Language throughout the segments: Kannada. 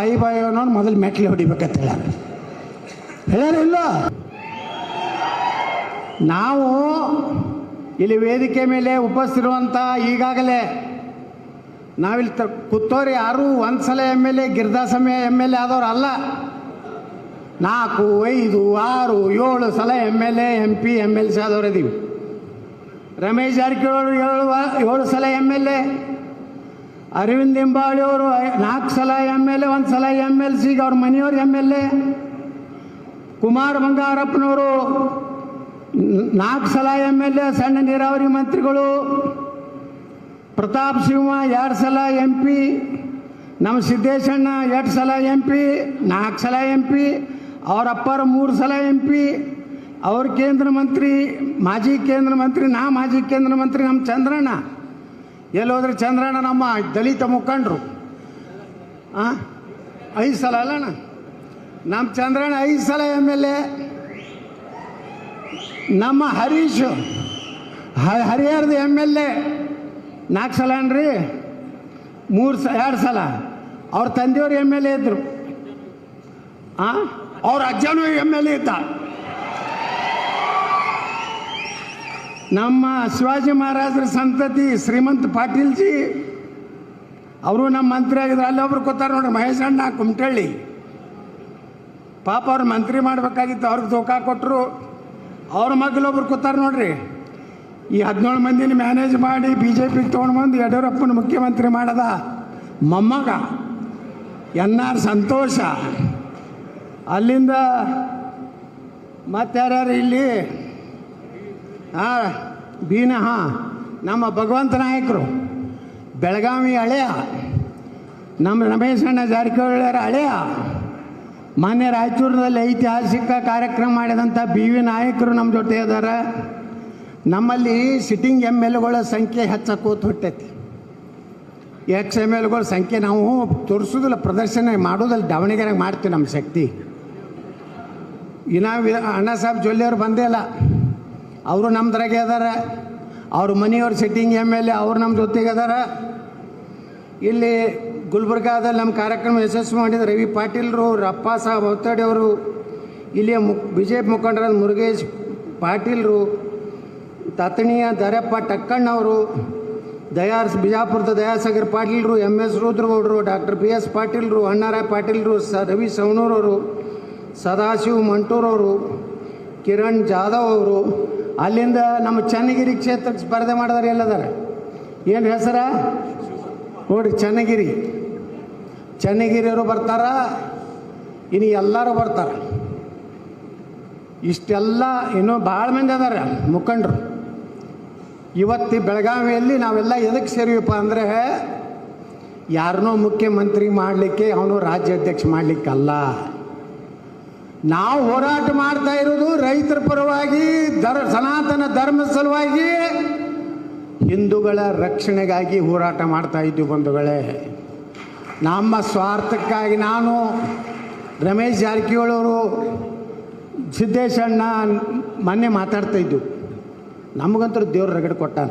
ಬಾಯಿ ಬಾಯಿ ಅನ್ನೋನು ಮೊದಲು ಮೆಟ್ಲು ಹೊಡಿಬೇಕಂತ ಹೇಳ್ಯಾರ ಇಲ್ಲ? ನಾವು ಇಲ್ಲಿ ವೇದಿಕೆ ಮೇಲೆ ಉಪಸ್ಥಿರುವಂಥ ಈಗಾಗಲೇ ನಾವಿಲ್ಲಿ ತ ಕೂತೋರು ಯಾರೂ ಒಂದು ಸಲ ಎಂ ಎಲ್ ಎ ಗಿರ್ದಾಸಮಯ ಎಂ ಎಲ್ ಎ ಆದವ್ರು ಅಲ್ಲ. ನಾಲ್ಕು, ಐದು, ಆರು, ಏಳು ಸಲ M L A M P M L C ಆದವ್ರು ಇದೀವಿ. ರಮೇಶ್ ಜಾರಕಿಹೊಳಿ ಏಳು ಏಳು ಸಲ ಎಂ ಎಲ್ ಎ ಅರವಿಂದ್ ಹಿಂಬಾಳಿ ಅವರು ನಾಲ್ಕು ಸಲ ಎಂ ಎಲ್ ಎ, ಒಂದು ಸಲ ಎಂ ಎಲ್ ಸಿಗೆ ಅವ್ರ ಮನೆಯವ್ರು ಎಂ ಎಲ್ ಎ. ಕುಮಾರ್ ಬಂಗಾರಪ್ಪನವರು ನಾಲ್ಕು ಸಲ ಎಂ ಎಲ್ ಎ, ಸಣ್ಣ ನೀರಾವರಿ ಮಂತ್ರಿಗಳು. ಪ್ರತಾಪ್ ಸಿಂಹ ಎರಡು ಸಲ ಎಂ ಪಿ. ನಮ್ಮ ಸಿದ್ದೇಶಣ್ಣ ಎರಡು ಸಲ ಎಂ ಪಿ, ನಾಲ್ಕು ಸಲ ಎಂ ಪಿ. ಅವ್ರ ಅಪ್ಪರು ಮೂರು ಸಲ ಎಂ ಪಿ. ಅವ್ರ ಕೇಂದ್ರ ಮಂತ್ರಿ, ಮಾಜಿ ಕೇಂದ್ರ ಮಂತ್ರಿ, ನಾ ಮಾಜಿ ಕೇಂದ್ರ ಮಂತ್ರಿ ನಮ್ಮ ಚಂದ್ರಣ್ಣ. ಎಲ್ಲೋದ್ರೆ ಚಂದ್ರಣ್ಣ ನಮ್ಮ ದಲಿತ ಮುಖಂಡರು. ಹಾಂ ಐದು ಸಲ ಅಲ್ಲಣ್ಣ? ನಮ್ಮ ಚಂದ್ರಣ್ಣ ಐದು ಸಲ ಎಂ ಎಲ್ ಎ. ನಮ್ಮ ಹರೀಶ್ ಹರಿಹರದ ಎಂ ಎಲ್ ಎ. ನಾಲ್ಕು ಸಲ ಅನ್ರಿ? ಮೂರು ಸ, ಎರಡು ಸಲ. ಅವ್ರ ತಂದೆಯವ್ರು ಎಂ ಎಲ್ ಎ ಇದ್ದರು ಹಾಂ ಅವ್ರ ಅಜ್ಜನೂ ಎಂ ಎಲ್ ಎ ಇದ್ದ. ನಮ್ಮ ಶಿವಾಜಿ ಮಹಾರಾಜರ ಸಂತತಿ ಶ್ರೀಮಂತ್ ಪಾಟೀಲ್ಜಿ, ಅವರು ನಮ್ಮ ಮಂತ್ರಿ ಆಗಿದ್ರು, ಅಲ್ಲಿ ಒಬ್ರು ಕೂತಾರ ನೋಡ್ರಿ, ಮಹೇಶ್ ಅಣ್ಣ ಕುಮಟಳ್ಳಿ ಪಾಪ ಅವ್ರು ಮಂತ್ರಿ ಮಾಡಬೇಕಾಗಿತ್ತು, ಅವ್ರಿಗೆ ಧೋಕಾ ಕೊಟ್ಟರು ಅವ್ರ ಮಗಲು ಒಬ್ರು ಕೊತ್ತಾರ ನೋಡ್ರಿ. ಈ ಹದಿನೇಳು ಮಂದಿನ ಮ್ಯಾನೇಜ್ ಮಾಡಿ ಬಿ ಜೆ ಪಿಗೆ ತೊಗೊಂಡು ಬಂದು ಯಡಿಯೂರಪ್ಪನ ಮುಖ್ಯಮಂತ್ರಿ ಮಾಡದ ಮೊಮ್ಮಗ ಎನ್ ಆರ್ ಸಂತೋಷ. ಅಲ್ಲಿಂದ ಮತ್ತಾರ್ಯಾರು ಇಲ್ಲಿ ಹಾಂ ಬೀನ, ಹಾಂ, ನಮ್ಮ ಭಗವಂತ ನಾಯಕರು, ಬೆಳಗಾವಿ ಹಳೆಯ, ನಮ್ಮ ರಮೇಶಣ್ಣ ಜಾರಕಿಹೊಳಿಯವರ ಹಳೆಯ, ಮಾನ್ಯ ರಾಯಚೂರಿನಲ್ಲಿ ಐತಿಹಾಸಿಕ ಕಾರ್ಯಕ್ರಮ ಮಾಡಿದಂಥ ಬಿ ವಿ ನಾಯಕರು ನಮ್ಮ ಜೊತೆ ಇದ್ದಾರೆ. ನಮ್ಮಲ್ಲಿ ಸಿಟ್ಟಿಂಗ್ ಎಂ ಎಲ್ಗಳ ಸಂಖ್ಯೆ ಹೆಚ್ಚಕೋತ ಹೊಟ್ಟೈತಿ. ಎಕ್ಸ್ ಎಂ ಎಲ್ಗಳ ಸಂಖ್ಯೆ ನಾವು ತೋರಿಸೋದಿಲ್ಲ, ಪ್ರದರ್ಶನ ಮಾಡೋದಿಲ್ಲ, ದಾವಣಗೆರೆಗೆ ಮಾಡ್ತೀವಿ ನಮ್ಮ ಶಕ್ತಿ. ಇನ್ನ ಅಣ್ಣ ಸಾಹೇಬ್ ಜೊಲ್ಲೆಯವ್ರು ಬಂದೇ ಇಲ್ಲ. ಅವರು ನಮ್ಮದ್ರಾಗೆ ಅದಾರ. ಅವ್ರ ಮನೆಯವ್ರ ಸಿಟ್ಟಿಂಗ್ ಎಂ ಎಲ್ ಎ ಅವ್ರು ನಮ್ಮ ಜೊತೆಗೆ ಅದಾರ. ಇಲ್ಲಿ ಗುಲ್ಬರ್ಗಾದಲ್ಲಿ ನಮ್ಮ ಕಾರ್ಯಕ್ರಮ ಯಶಸ್ವಿ ಮಾಡಿದ ರವಿ ಪಾಟೀಲ್ರು ರಪ್ಪ ಸಾಹೇಬ್ ಅವತಡಿ ಅವರು, ಇಲ್ಲಿಯ ಮು ಬಿ ಜೆ ಪಿ ಮುಖಂಡರಾದ ಮುರುಗೇಶ್ ಪಾಟೀಲ್ರು, ತತಣಿಯ ದರಪ್ಪ ಟಕ್ಕಣ್ಣವರು ದಯಾರ್ ಬಿಜಾಪುರದ ದಯಾಸಾಗರ್ ಪಾಟೀಲ್ರು ಎಂ ಎಸ್ ರುದ್ರಗೌಡರು, ಡಾಕ್ಟರ್ ಬಿ ಎಸ್ ಪಾಟೀಲ್ರು ಅಣ್ಣಾರಾಯ್ ಪಾಟೀಲ್ರು, ಸ, ರವಿ ಸವಣೂರವರು, ಸದಾಶಿವ್ ಮಂಟೂರವರು, ಕಿರಣ್ ಜಾಧವ್ ಅವರು ಅಲ್ಲಿಂದ ನಮ್ಮ ಚನ್ನಗಿರಿ ಕ್ಷೇತ್ರಕ್ಕೆ ಸ್ಪರ್ಧೆ ಮಾಡಿದಾರೆ ಎಲ್ಲದಾರೆ? ಏನು ಹೆಸರ? ನೋಡಿ ಚನ್ನಗಿರಿ. ಚನ್ನಗಿರಿಯವರು ಬರ್ತಾರ, ಇನ್ನು ಎಲ್ಲರೂ ಬರ್ತಾರೆ. ಇಷ್ಟೆಲ್ಲ ಇನ್ನೂ ಭಾಳ ಮಂದಿ ಅದಾರ, ಮುಖಂಡರು. ಇವತ್ತು ಬೆಳಗಾವಿಯಲ್ಲಿ ನಾವೆಲ್ಲ ಎದಕ್ಕೆ ಸೇರಿವಪ್ಪ ಅಂದರೆ, ಯಾರನ್ನೋ ಮುಖ್ಯಮಂತ್ರಿ ಮಾಡಲಿಕ್ಕೆ ಅವನು ರಾಜ್ಯಾಧ್ಯಕ್ಷ ಮಾಡಲಿಕ್ಕಲ್ಲ. ನಾವು ಹೋರಾಟ ಮಾಡ್ತಾ ಇರೋದು ರೈತರ ಪರವಾಗಿ, ಧರ್, ಸನಾತನ ಧರ್ಮ ಸಲುವಾಗಿ. ಹಿಂದೂಗಳ ರಕ್ಷಣೆಗಾಗಿ ಹೋರಾಟ ಮಾಡ್ತಾ ಇದ್ದೀವಿ ಬಂಧುಗಳೇ. ನಮ್ಮ ಸ್ವಾರ್ಥಕ್ಕಾಗಿ ನಾನು ರಮೇಶ್ ಜಾರಕಿಹೊಳಿ ಅವರು ಸಿದ್ದೇಶಣ್ಣ ಮೊನ್ನೆ ಮಾತಾಡ್ತಾ ಇದ್ದು ನಮಗಂತೂ ದೇವ್ರ ರಗಡೆ ಕೊಟ್ಟಾನ.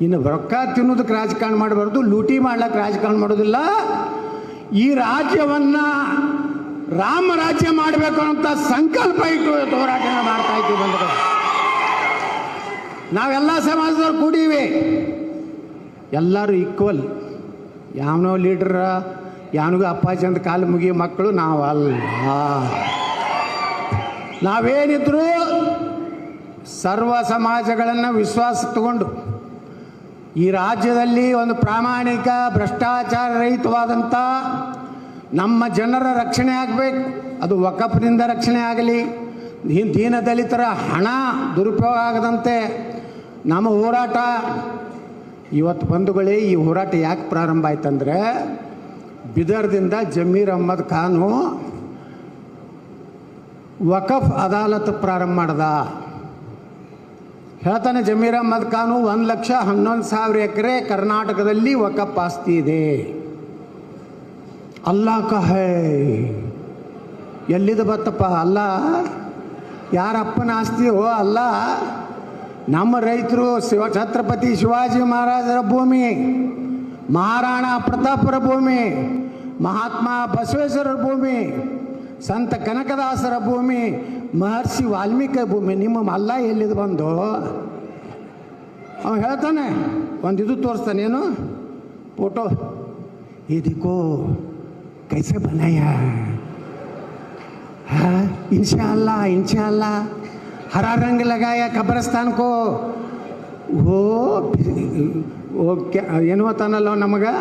ಇನ್ನು ರೊಕ್ಕ ತಿನ್ನೋದಕ್ಕೆ ರಾಜಕಾರಣ ಮಾಡಬಾರ್ದು, ಲೂಟಿ ಮಾಡ್ಲಿಕ್ಕೆ ರಾಜಕಾರಣ ಮಾಡೋದಿಲ್ಲ. ಈ ರಾಜ್ಯವನ್ನು ರಾಮ ರಾಜ್ಯ ಮಾಡಬೇಕು ಅಂತ ಸಂಕಲ್ಪ ಇಟ್ಟು ಹೋರಾಟ ಮಾಡ್ತಾ ಇದ್ದೀವಿ ಬಂಧುಗಳು. ನಾವೆಲ್ಲ ಸಮಾಜದವ್ರು ಕೂಡೀವಿ. ಎಲ್ಲರೂ ಈಕ್ವಲ್. ಯಾವನೋ ಲೀಡ್ರ, ಯಾವನಿಗೂ ಅಪ್ಪಾಜಿ ಕಾಲು ಮುಗಿಯೋ ಮಕ್ಕಳು ನಾವಲ್ಲ. ನಾವೇನಿದ್ರು ಸರ್ವ ಸಮಾಜಗಳನ್ನು ವಿಶ್ವಾಸ ತಗೊಂಡು, ಈ ರಾಜ್ಯದಲ್ಲಿ ಒಂದು ಪ್ರಾಮಾಣಿಕ ಭ್ರಷ್ಟಾಚಾರ ರಹಿತವಾದಂಥ ನಮ್ಮ ಜನರ ರಕ್ಷಣೆ ಆಗಬೇಕು. ಅದು ವಕಫ್ನಿಂದ ರಕ್ಷಣೆ ಆಗಲಿ. ದೀನ ದಲಿತರ ಹಣ ದುರುಪಯೋಗ ಆಗದಂತೆ ನಮ್ಮ ಹೋರಾಟ. ಇವತ್ತು ಬಂಧುಗಳೇ, ಈ ಹೋರಾಟ ಯಾಕೆ ಪ್ರಾರಂಭ ಆಯ್ತಂದ್ರೆ, ಬಿದರ್ದಿಂದ ಜಮೀರ್ ಅಹ್ಮದ್ ಖಾನು ವಕಫ್ ಅದಾಲತ್ ಪ್ರಾರಂಭ ಮಾಡ್ದ. ಹೇಳ್ತಾನೆ ಜಮೀರ್ ಅಹ್ಮದ್ ಖಾನು, ಒಂದು ಲಕ್ಷ ಹನ್ನೊಂದು ಸಾವಿರ ಎಕರೆ ಕರ್ನಾಟಕದಲ್ಲಿ ವಕಫ್ ಆಸ್ತಿ ಇದೆ. ಅಲ್ಲಾ ಕ ಎಲ್ಲಿದ ಬತ್ತಪ್ಪ? ಅಲ್ಲ ಯಾರಪ್ಪನ ಆಸ್ತಿಯೋ ಅಲ್ಲ ನಮ್ಮ ರೈತರು ಶಿವ, ಛತ್ರಪತಿ ಶಿವಾಜಿ ಮಹಾರಾಜರ ಭೂಮಿ, ಮಹಾರಾಣ ಪ್ರತಾಪರ ಭೂಮಿ, ಮಹಾತ್ಮ ಬಸವೇಶ್ವರರ ಭೂಮಿ, ಸಂತ ಕನಕದಾಸರ ಭೂಮಿ, ಮಹರ್ಷಿ ವಾಲ್ಮೀಕಿ ಭೂಮಿ, ನಿಮ್ಮ ಅಲ್ಲ ಎಲ್ಲಿದು ಬಂದು? ಅವ ಹೇಳ್ತಾನೆ ಒಂದು ಇದು ತೋರಿಸ್ತಾನೇನು ಫೋಟೋ. ಇದಕ್ಕೋ कैसे बनाया हाँ इंशाल्लाह इंशाल्लाह हरा रंग लगाया कब्रस्तान को वो वो क्या ಏನು ಅಂತಾನಲ್ಲ ನಮಗೆ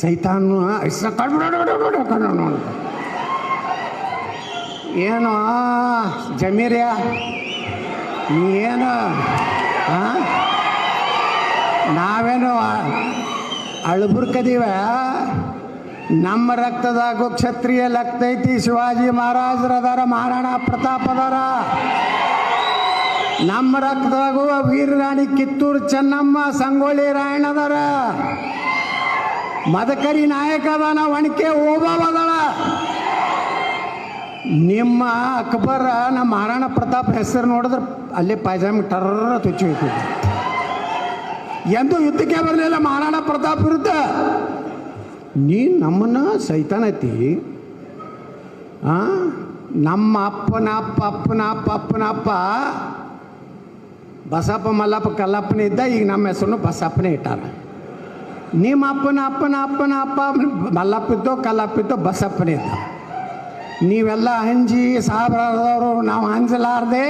ಸೈತಾನು ಹೆಸ್ರ ಕಣ್ಬಿಡೋಣ ಏನು ಜಮೀರ್ಯ ನೀ ಏನು ಹಾಂ ನಾವೇನು ಅಳ್ಬುರ್ಕದೀವ ನಮ್ಮ ರಕ್ತದಾಗು ಕ್ಷತ್ರಿಯ ಲಕ್ತೈತಿ ಐತಿ ಶಿವಾಜಿ ಮಹಾರಾಜರದಾರ ಮಹಾರಾಣ ಪ್ರತಾಪ್ ಅದಾರ ನಮ್ಮ ರಕ್ತದಾಗು ವೀರರಾಣಿ ಕಿತ್ತೂರು ಚೆನ್ನಮ್ಮ ಸಂಗೊಳ್ಳಿ ರಾಯಣ ಅದಾರ ಮದಕರಿ ನಾಯಕ ಅದಾನ ಒಣಕೆ ಓಬಾಬದಳ ನಿಮ್ಮ ಅಕ್ಬರ, ನಮ್ಮ ಮಹಾರಾಣ ಪ್ರತಾಪ್ ಹೆಸರು ನೋಡಿದ್ರೆ ಅಲ್ಲಿ ಪೈಜಾಮಿ ಟರ್ರ ತುಚ್ಚಿ ಎಂದು ಯುದ್ಧಕ್ಕೆ ಬರಲಿಲ್ಲ ಮಹಾರಾಣ ಪ್ರತಾಪ್ ವಿರುದ್ಧ. ನೀ ನಮ್ಮನ್ನ ಸೈತಾನತಿ ನಮ್ಮ ಅಪ್ಪನ ಅಪ್ಪ ಅಪ್ಪನ ಅಪ್ಪ ಅಪ್ಪನ ಅಪ್ಪ, ಬಸಪ್ಪ, ಮಲ್ಲಪ್ಪ, ಕಲ್ಲಪ್ಪನ ಇದ್ದ, ಈಗ ನಮ್ಮ ಹೆಸರು ಬಸಪ್ಪನೇ ಇಟ್ಟಾರ. ನಿಮ್ಮ ಅಪ್ಪನ ಅಪ್ಪನ ಅಪ್ಪನ ಅಪ್ಪ, ಮಲ್ಲಪ್ಪ ಇದ್ದೋ, ಕಲ್ಲಪ್ಪ ಇದ್ದೋ, ಬಸಪ್ಪನೇ ಇದ್ದ. ನೀವೆಲ್ಲ ಹಂಜಿ ಸಾಬ್ರದವರು ನಾವು ಅಂಜಲಾರ್ದೆ,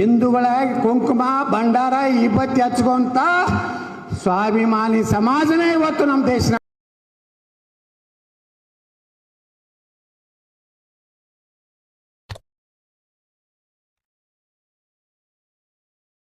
ಹಿಂದೂಗಳಾಗಿ ಕುಂಕುಮ, ಭಂಡಾರ ಇಬ್ಬತ್ತಿ ಹಚ್ಕೊಂತ, ಸ್ವಾಭಿಮಾನಿ ಸಮಾಜನೇ ಇವತ್ತು ನಮ್ಮ ದೇಶ